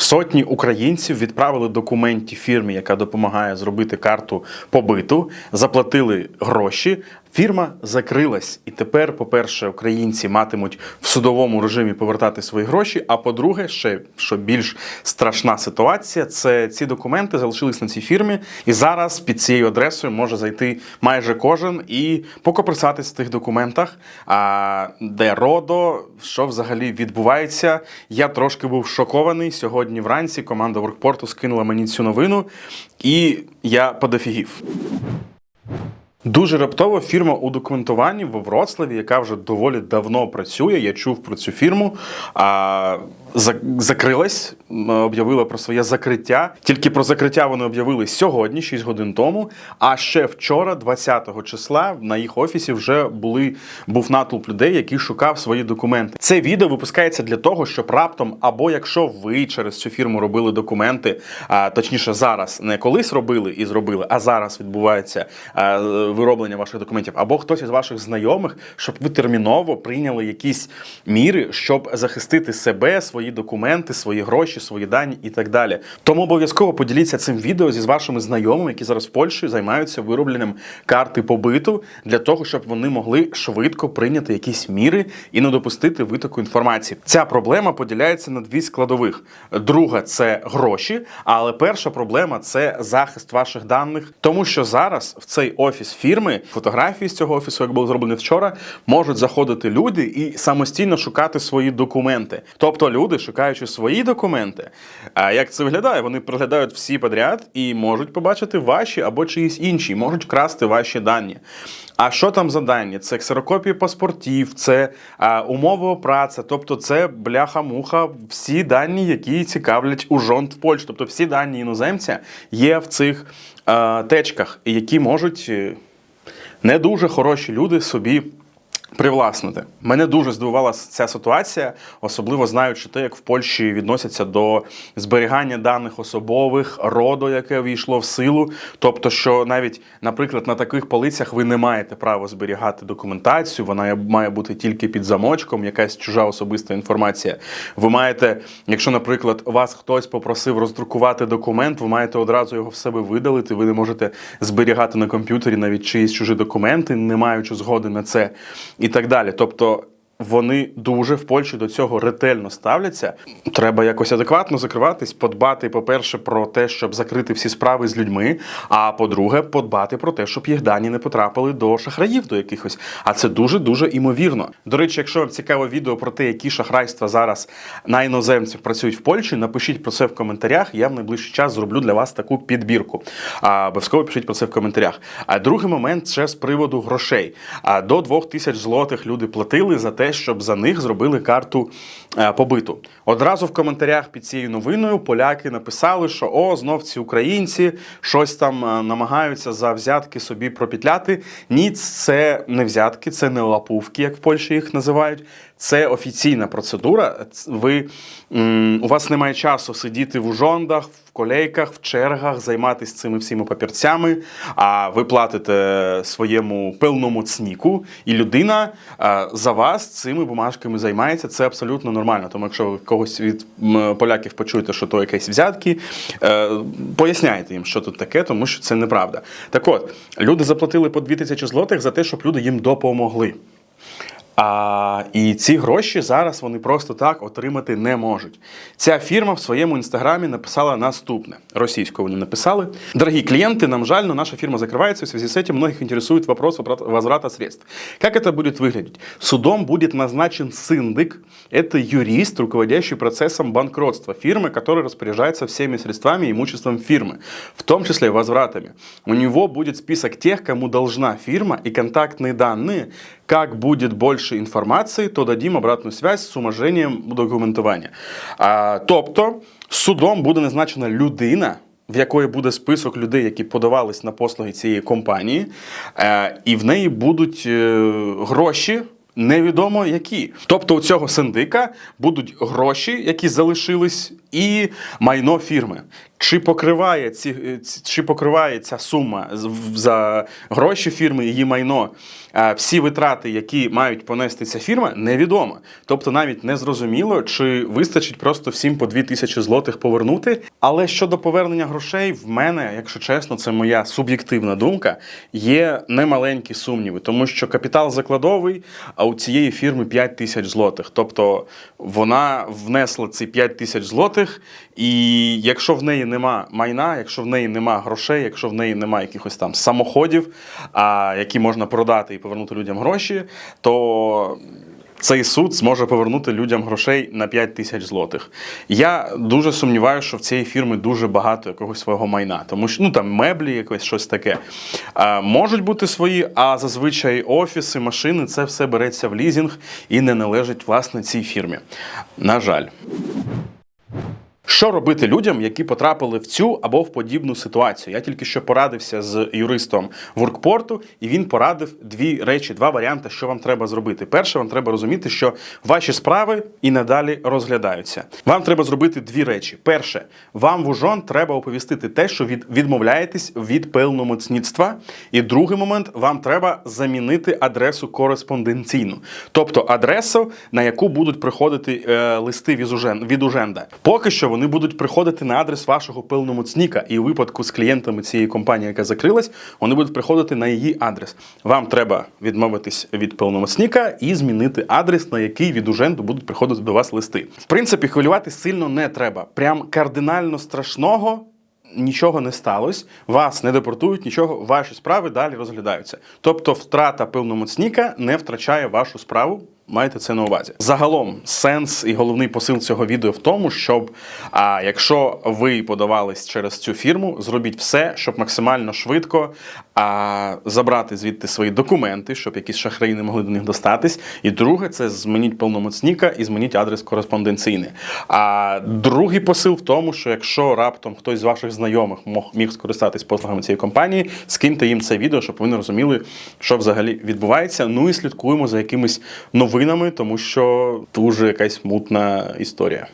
Сотні українців відправили документи фірмі, яка допомагає зробити карту побиту, заплатили гроші. Фірма закрилась, і тепер, по-перше, українці матимуть в судовому режимі повертати свої гроші. А по-друге, ще що більш страшна ситуація, це ці документи залишились на цій фірмі, і зараз під цією адресою може зайти майже кожен і покоприсатись в тих документах, а, де родо, що взагалі відбувається. Я трошки був шокований сьогодні вранці. Команда Воркпорту скинула мені цю новину, і я подофігів. Дуже раптово фірма у документуванні в Вроцлаві, яка вже доволі давно працює. Я чув про цю фірму. А, закрилась, об'явила про своє закриття. Тільки про закриття вони об'явили сьогодні, 6 годин тому. А ще вчора, 20-го числа, на їх офісі вже були був натовп людей, які шукав свої документи. Це відео випускається для того, щоб раптом, або якщо ви через цю фірму робили документи, а точніше зараз не колись робили і зробили, а зараз відбувається вироблення ваших документів, або хтось із ваших знайомих, щоб ви терміново прийняли якісь міри, щоб захистити себе, свої документи, свої гроші, свої дані і так далі. Тому обов'язково поділіться цим відео зі вашими знайомими, які зараз в Польщі займаються виробленням карти побиту, для того, щоб вони могли швидко прийняти якісь міри і не допустити витоку інформації. Ця проблема поділяється на дві складових: друга це гроші, але перша проблема це захист ваших даних, тому що зараз в цей офіс фірми фотографії з цього офісу, як було зроблено вчора, можуть заходити люди і самостійно шукати свої документи. Тобто люди, шукаючи свої документи, а як це виглядає? Вони приглядають всі подряд і можуть побачити ваші або чиїсь інші, можуть вкрасти ваші дані. А що там за дані? Це ксерокопії паспортів, це а, умови праці, тобто це бляха-муха, всі дані, які цікавлять у жонт в Польщі. Тобто всі дані іноземця є в цих а, течках, які можуть е, не дуже хороші люди собі. Привласнити мене дуже здивувала ця ситуація, особливо знаючи те, як в Польщі відносяться до зберігання даних особових, роду, яке війшло в силу. Тобто, що навіть, наприклад, на таких полицях ви не маєте права зберігати документацію, вона має бути тільки під замочком, якась чужа особиста інформація. Ви маєте, якщо, наприклад, вас хтось попросив роздрукувати документ, ви маєте одразу його в себе видалити. Ви не можете зберігати на комп'ютері навіть чиїсь чужі документи, не маючи згоди на це і так далі. Тобто вони дуже в Польщі до цього ретельно ставляться. Треба якось адекватно закриватись, подбати, по-перше, про те, щоб закрити всі справи з людьми. А по-друге, подбати про те, щоб їх дані не потрапили до шахраїв до якихось. А це дуже дуже імовірно. До речі, якщо вам цікаве відео про те, які шахрайства зараз на іноземців працюють в Польщі, напишіть про це в коментарях. Я в найближчий час зроблю для вас таку підбірку. А, Обов'язково пишіть про це в коментарях. А другий момент це з приводу грошей. А до 2000 злотих люди платили за те, щоб за них зробили карту е, побиту. Одразу в коментарях під цією новиною поляки написали, що о, знов ці українці щось там е, намагаються за взятки собі пропітляти. Ні, це не взятки, це не лапувки, як в Польщі їх називають. Це офіційна процедура. Ви, у вас немає часу сидіти в ужондах, в колейках, в чергах, займатися цими всіми папірцями. А ви платите своєму певному цніку, і людина за вас цими бумажками займається. Це абсолютно нормально. Тому якщо ви когось від поляків почуєте, що то якісь взятки, е, поясняйте їм, що тут таке, тому що це неправда. Так от, люди заплатили по 2000 злотих за те, щоб люди їм допомогли. А, і ці гроші зараз вони просто так отримати не можуть. Ця фірма в своєму інстаграмі написала наступне: російською вони написали: Дорогі клієнти, нам жаль, но наша фирма закрывается, в связи с этим многих интересует вопрос возврат- возврата средств. Как это будет выглядеть? Судом будет назначен сындык, это юрист, руководящий процессом банкротства фирмы, который распоряжается всеми средствами и имуществом фирмы, в том числе возвратами. У него будет список тех, кому должна фирма и контактные данные. Как будет больше інформації, то дадим обратну связь з уможенням документування. Тобто судом буде назначена людина, в якої буде список людей, які подавались на послуги цієї компанії, е, і в неї будуть е, гроші невідомо які. Тобто у цього синдика будуть гроші, які залишились, і майно фірми. Чи покриває ці е, чи покриває ця сума за гроші фірми, її майно, всі витрати, які мають понести ця фірма, невідомо. Тобто навіть не зрозуміло, чи вистачить просто всім по 2 тисячі злотих повернути. Але щодо повернення грошей, в мене, якщо чесно, це моя суб'єктивна думка, є немаленькі сумніви, тому що капітал закладовий, у цієї фірми 5 тисяч злотих. Тобто вона внесла ці 5 тисяч злотих, і якщо в неї нема майна, якщо в неї нема грошей, якщо в неї нема якихось там самоходів, які можна продати і повернути людям гроші, то цей суд зможе повернути людям грошей на 5 тисяч злотих. Я дуже сумніваюся, що в цієї фірми дуже багато якогось свого майна, тому що ну там меблі, якось щось таке. А, можуть бути свої, а зазвичай офіси, машини це все береться в лізінг і не належить власне цій фірмі. На жаль. Що робити людям, які потрапили в цю або в подібну ситуацію? Я тільки що порадився з юристом Воркпорту, і він порадив дві речі, два варіанти, що вам треба зробити. Перше, вам треба розуміти, що ваші справи і надалі розглядаються. Вам треба зробити дві речі. Перше, вам в ужон треба оповістити те, що від відмовляєтесь від певномоцництва. І другий момент, вам треба замінити адресу кореспонденційну, тобто адресу, на яку будуть приходити е, листи від ужен- від уженда. Поки що вони будуть приходити на адрес вашого певномоцніка, і у випадку з клієнтами цієї компанії, яка закрилась, вони будуть приходити на її адрес. Вам треба відмовитись від певномоцніка і змінити адрес, на який від уженду будуть приходити до вас листи. В принципі, хвилювати сильно не треба. Прям кардинально страшного. Нічого не сталося, вас не депортують, нічого, ваші справи далі розглядаються. Тобто, втрата певномоцніка не втрачає вашу справу. Маєте це на увазі. Загалом, сенс і головний посил цього відео в тому, щоб а, якщо ви подавались через цю фірму, зробіть все, щоб максимально швидко а, забрати звідти свої документи, щоб якісь шахраї не могли до них достатись. І друге, це змініть повномоцніка і змініть адрес кореспонденційний. А другий посил в тому, що якщо раптом хтось з ваших знайомих міг скористатись послугами цієї компанії, скиньте їм це відео, щоб вони розуміли, що взагалі відбувається. Ну і слідкуємо за якимись новинами, тому що дуже якась мутна історія.